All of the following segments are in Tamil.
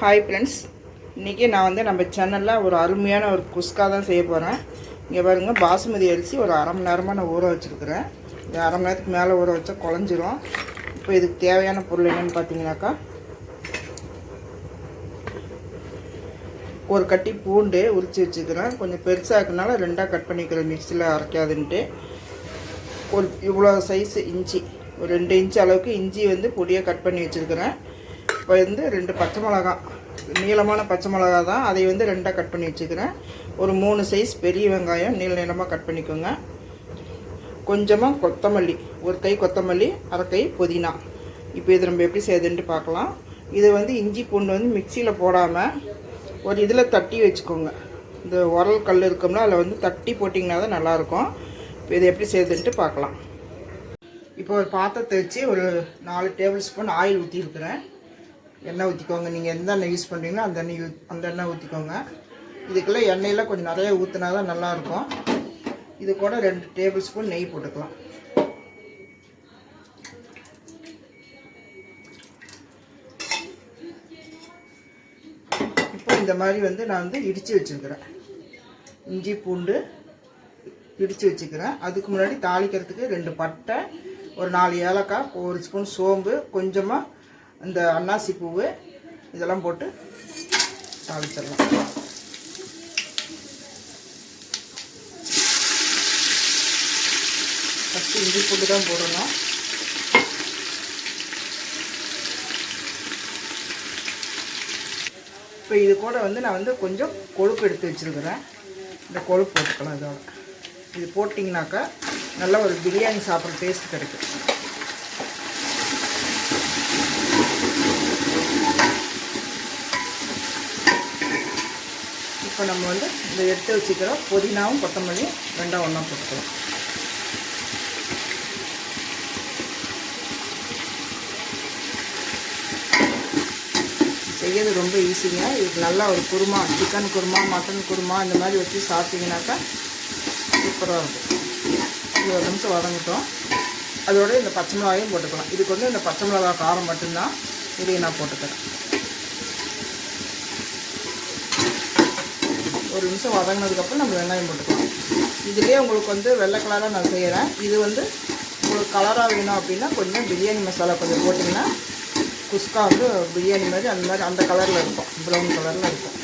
ஹாய் ஃப்ரெண்ட்ஸ் இன்றைக்கி நான் வந்து நம்ம சேனலில் ஒரு அருமையான ஒரு குஸ்கா தான் செய்ய போகிறேன் இங்கே பாருங்கள் பாசுமதி அரிசி ஒரு அரை மணி நேரமாக நான் ஊற வச்சுருக்குறேன். இது அரை மணி நேரத்துக்கு மேலே ஊற வச்சா குழஞ்சிரும். இப்போ இதுக்கு தேவையான பொருள் என்னென்னு பார்த்தீங்கன்னாக்கா ஒரு கட்டி பூண்டு உரித்து வச்சுக்கிறேன் கொஞ்சம் பெருசாக இருக்கனால ரெண்டாக கட் பண்ணிக்கிறேன் மிக்சியில் அரைக்காதுன்ட்டு. ஒரு இவ்வளோ சைஸு இஞ்சி ஒரு ரெண்டு இன்ச்சு அளவுக்கு இஞ்சி வந்து பொடியாக கட் பண்ணி வச்சுருக்கிறேன். இப்போ வந்து ரெண்டு பச்சை மிளகா நீளமான பச்சை மிளகா தான். அதை வந்து ரெண்டாக கட் பண்ணி வச்சுக்கிறேன். ஒரு மூணு சைஸ் பெரிய வெங்காயம் நீள நீளமாக கட் பண்ணிக்கோங்க. கொஞ்சமாக கொத்தமல்லி ஒரு கை கொத்தமல்லி அரை கை புதினா. இப்போ இது நம்ம எப்படி செய்யுதுன்ட்டு பார்க்கலாம். இதை வந்து இஞ்சி பூண்டு வந்து மிக்சியில் போடாமல் ஒரு இதில் தட்டி வச்சுக்கோங்க. இந்த உரல் கல் இருக்கும்ல அதில் வந்து தட்டி போட்டிங்கன்னா தான் நல்லாயிருக்கும். இப்போ இதை எப்படி செய்யுதுன்ட்டு பார்க்கலாம். இப்போ ஒரு பாத்திரத்தை வச்சு ஒரு நாலு டேபிள் ஸ்பூன் ஆயில் ஊற்றிருக்கிறேன் எண்ணெய் ஊற்றிக்கோங்க நீங்கள் எந்த எண்ணெய் யூஸ் பண்ணுறீங்களோ அந்த எண்ணெய் யூ அந்த எண்ணெய் ஊற்றிக்கோங்க இதுக்குள்ளே எண்ணெயில் கொஞ்சம் நிறைய ஊற்றினா தான் நல்லாயிருக்கும். இது கூட ரெண்டு டேபிள் ஸ்பூன் நெய் போட்டுக்கலாம். இப்போ இந்த மாதிரி வந்து நான் வந்து இடித்து வச்சுருக்கிறேன். இஞ்சி பூண்டு இடித்து வச்சுக்கிறேன் அதுக்கு முன்னாடி தாளிக்கிறதுக்கு ரெண்டு பட்டை ஒரு நாலு ஏலக்காய் ஒரு ஸ்பூன் சோம்பு கொஞ்சமாக இந்த அன்னாசி பூவு இதெல்லாம் போட்டு தாளிச்சிடலாம். ஃபஸ்ட்டு இஞ்சி பூண்டு தான் போடணும். இப்போ இது கூட வந்து நான் வந்து கொஞ்சம் கொழுப்பு எடுத்து வச்சுருக்கிறேன். இந்த கொழுப்பு போட்டுக்கலாம் இதோட. இது போட்டிங்கனாக்கா நல்ல ஒரு பிரியாணி சாப்பிட்ற டேஸ்ட் கிடைக்கும். இப்போ நம்ம வந்து இந்த எடுத்து வச்சுக்கிறோம் புதினாவும் கொத்தமல்லியும் ரெண்டாம் ஒன்றா போட்டுக்கலாம். செய்யறது ரொம்ப ஈஸிங்க. இதுக்கு நல்லா ஒரு குருமா சிக்கன் குருமா மட்டன் குருமா இந்த மாதிரி வச்சு சாப்பிட்டீங்கன்னாக்கா சூப்பராக இருக்கும். இது ஒரு நிமிஷம் வதங்கிட்டோம். அதோட இந்த பச்சை மிளகாயும் போட்டுக்கலாம். இதுக்கு வந்து இந்த பச்சை மிளகா காரம் மட்டும்தான் இதையும் நான் போட்டுக்கிறேன். ஒரு நிமிஷம் வதங்கினதுக்கப்புறம் நம்ம வெங்காயம் போட்டுக்கலாம். இதுலேயே உங்களுக்கு வந்து வெள்ளை கலராக நான் செய்கிறேன் இது வந்து உங்களுக்கு கலராக வேணும் அப்படின்னா கொஞ்சம் பிரியாணி மசாலா கொஞ்சம் போட்டிங்கன்னா குஸ்கா வந்து பிரியாணி மாதிரி அந்த மாதிரி அந்த கலரில் இருக்கும். ப்ரௌன் கலரில் இருக்கும்.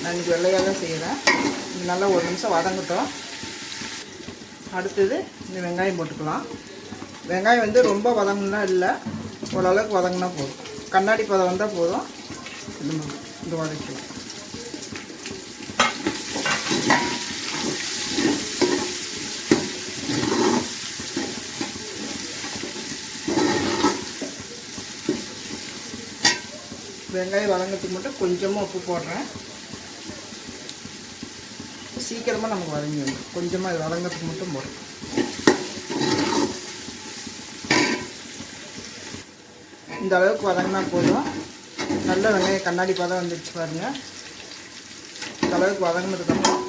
நான் இன்றைக்கி வெள்ளையாக தான் செய்கிறேன் இது நல்லா ஒரு நிமிஷம் வதங்கட்டும். அடுத்தது இந்த வெங்காயம் போட்டுக்கலாம். வெங்காயம் வந்து ரொம்ப வதங்கினா இல்லை. ஓரளவுக்கு வதங்கினா போதும். கண்ணாடி பதம் வந்தால் போதும். இந்த வதக்கலாம் வெங்காயம் வதங்கிறதுக்கு மட்டும் கொஞ்சமாக உப்பு போடுறேன். சீக்கிரமாக நமக்கு வதங்கி வந்துடும் கொஞ்சமாக இது வதங்கிறதுக்கு மட்டும் போடுறேன். இந்த அளவுக்கு வதங்கினா போதும். நல்ல வெங்காயம் கண்ணாடி பதம் வந்துடுச்சு பாருங்கள் இந்த அளவுக்கு வதங்கினதுக்கப்புறம்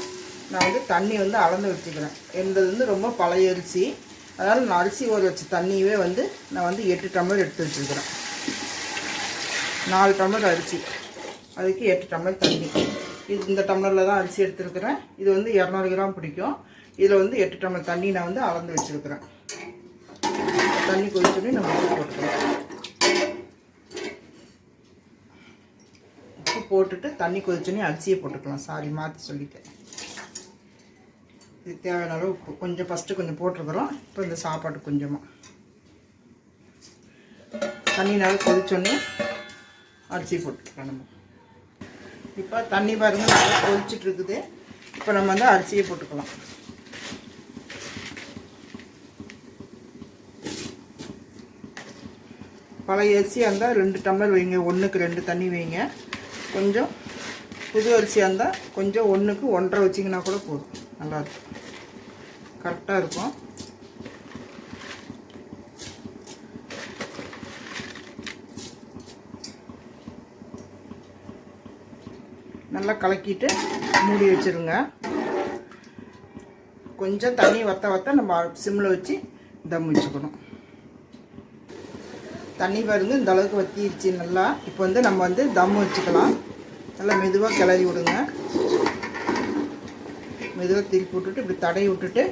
நான் வந்து தண்ணி வந்து அளந்து வச்சுக்கிறேன். என்னது வந்து ரொம்ப பழைய அரிசி. அதனால் நான் அரிசி ஊற வச்ச தண்ணியவே வந்து நான் வந்து எட்டு டம்ளர் எடுத்து வச்சுருக்கிறேன். நாலு டம்ளர் அரிசி. அதுக்கு எட்டு டம்ளர் தண்ணி. இது இந்த டம்ளரில் தான் அரிசி எடுத்துருக்குறேன். இது வந்து இரநூறு கிராம் பிடிக்கும். இதில் வந்து எட்டு டம்ளர் தண்ணி நான் வந்து அளந்து வச்சுருக்குறேன். தண்ணி கொதிச்சோடனே நம்ம உப்பு போட்டுக்கலாம். உப்பு போட்டுட்டு தண்ணி கொதிச்சோடனே அரிசியை போட்டுக்கலாம். சாரி மாற்றி சொல்லிட்டேன். இது தேவையான அளவு உப்பு. கொஞ்சம் ஃபஸ்ட்டு கொஞ்சம் போட்டிருக்கிறோம். இப்போ இந்த சாப்பாடு கொஞ்சமாக தண்ணி நல்லா கொதிச்சோடனே அரிசி போட்டுக்கலாம் நம்ம இப்போ தண்ணி பாருங்க நல்லா கொதிச்சுட்டு இருக்குது. இப்போ நம்ம வந்து அரிசியை போட்டுக்கலாம். பழைய அரிசியாக இருந்தால் ரெண்டு டம்ளர் வைங்க ஒன்றுக்கு ரெண்டு தண்ணி வைங்க. கொஞ்சம் புது அரிசியாக இருந்தால் கொஞ்சம் ஒன்றுக்கு ஒன்றரை வச்சிங்கன்னா கூட போதும். நல்லாயிருக்கும் கரெக்டாக இருக்கும். நல்லா கலக்கிட்டு மூடி வச்சுருங்க. கொஞ்சம் தண்ணி வத்த வத்த நம்ம சிம்மில் வச்சு தம் வச்சுக்கணும். தண்ணி பாருங்க இந்த அளவுக்கு வத்திருச்சு நல்லா. இப்போ வந்து நம்ம வந்து தம் வச்சுக்கலாம். நல்லா மெதுவாக கிளறி விடுங்க. மெதுவாக திருப்பி விட்டுட்டு இப்படி தடை விட்டுட்டு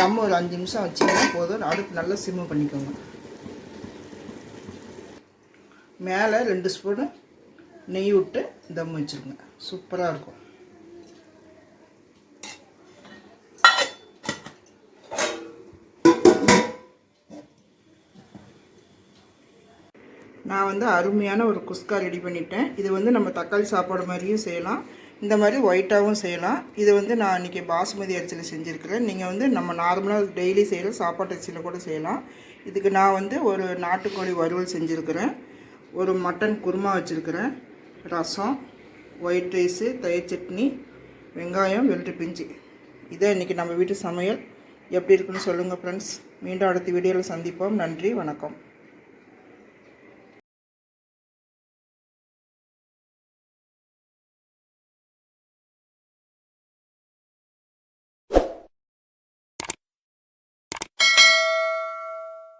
தம் ஒரு அஞ்சு நிமிஷம் வச்சிங்கன்னா போதும். அடுப்பு நல்லா சிம்மு பண்ணிக்கோங்க. மேலே ரெண்டு ஸ்பூனு நெய் விட்டு தம் வச்சுருங்க. சூப்பராக இருக்கும். நான் வந்து அருமையான ஒரு குஸ்கா ரெடி பண்ணிட்டேன். இது வந்து நம்ம தக்காளி சாப்பாடு மாதிரியும் செய்யலாம். இந்த மாதிரி ஒயிட்டாகவும் செய்யலாம். இது வந்து நான் இன்றைக்கி பாசுமதி அரிசியில் செஞ்சுருக்கிறேன். நீங்கள் வந்து நம்ம நார்மலாக டெய்லி செய்கிற சாப்பாட்டு அரிசியில் கூட செய்யலாம். இதுக்கு நான் வந்து ஒரு நாட்டுக்கோழி வறுவல் செஞ்சுருக்கிறேன். ஒரு மட்டன் குருமா வச்சுருக்கிறேன். ரசம் ஒயிட் ரைஸு தயிர் சட்னி வெங்காயம் வெள்ளரி பிஞ்சு இதான் இன்றைக்கி நம்ம வீட்டு சமையல். எப்படி இருக்குன்னு சொல்லுங்கள் ஃப்ரெண்ட்ஸ் மீண்டும் அடுத்த வீடியோவில் சந்திப்போம். நன்றி வணக்கம்.